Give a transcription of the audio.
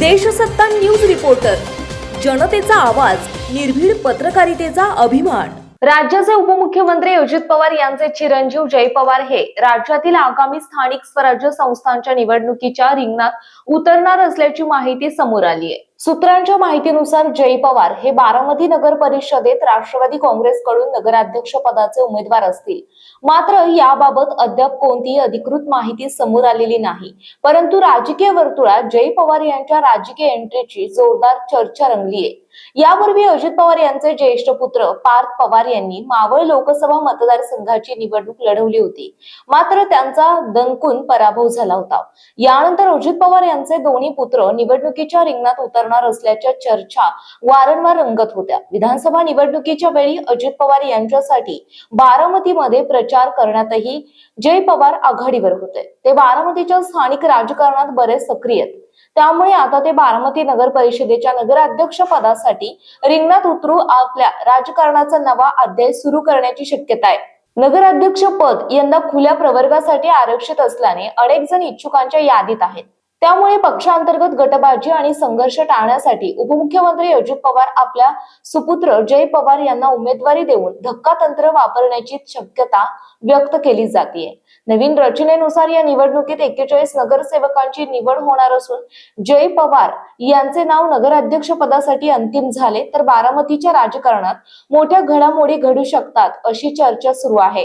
Deshsatta news reporter. जनतेचा आवाज निर्भीड पत्रकारितेचा अभिमान. राज्याचे उपमुख्यमंत्री अजित पवार यांचे चिरंजीव जय पवार हे राज्यातील आगामी स्थानिक स्वराज्य संस्थांच्या निवडणुकीच्या रिंगणात उतरणार असल्याची माहिती समोर आली आहे सूत्रांच्या माहितीनुसार जय पवार हे बारामती नगर परिषदेत राष्ट्रवादी काँग्रेसकडून नगराध्यक्ष पदाचे उमेदवार असतील. मात्र याबाबत अद्याप कोणतीही अधिकृत माहिती समोर आलेली नाही. परंतु राजकीय वर्तुळात जय पवार यांच्या राजकीय एंट्रीची जोरदार चर्चा रंगली आहे यापूर्वी अजित पवार यांचे ज्येष्ठ पुत्र पार्थ पवार यांनी मावळ लोकसभा मतदारसंघाची निवडणूक लढवली होती. मात्र त्यांचा दणकून पराभव झाला होता. यानंतर अजित पवार यांचे दोन्ही पुत्र निवडणुकीच्या रिंगणात करणार असल्याच्या चर्चा वारंवार रंगत होत्या. विधानसभा निवडणुकीच्या वेळी अजित पवार यांच्यासाठी बारामतीमध्ये प्रचार करण्यातही जय पवार आघाडीवर होते. ते बारामतीच्या स्थानिक राजकारणात बरेच सक्रिय आहेत. त्यामुळे आता ते बारामती नगर परिषदेच्या नगराध्यक्ष पदासाठी रिंगणात उतरू आपल्या राजकारणाचा नवा अध्याय सुरू करण्याची शक्यता आहे. नगराध्यक्ष पद यंदा खुल्या प्रवर्गासाठी आरक्षित असल्याने अनेक जण इच्छुकांच्या यादीत आहेत. त्यामुळे पक्षांतर्गत गटबाजी आणि संघर्ष टाळण्यासाठी उपमुख्यमंत्री अजित पवार आपल्या सुपुत्र जय पवार यांना उमेदवारी देऊन धक्का तंत्र वापरण्याची शक्यता व्यक्त केली जाते नवीन रचनेनुसार या निवडणुकीत एक्केचाळीस नगरसेवकांची निवड होणार असून जय पवार यांचे नाव नगराध्यक्ष पदासाठी अंतिम झाले तर बारामतीच्या राजकारणात मोठ्या घडामोडी घडू शकतात अशी चर्चा सुरू आहे.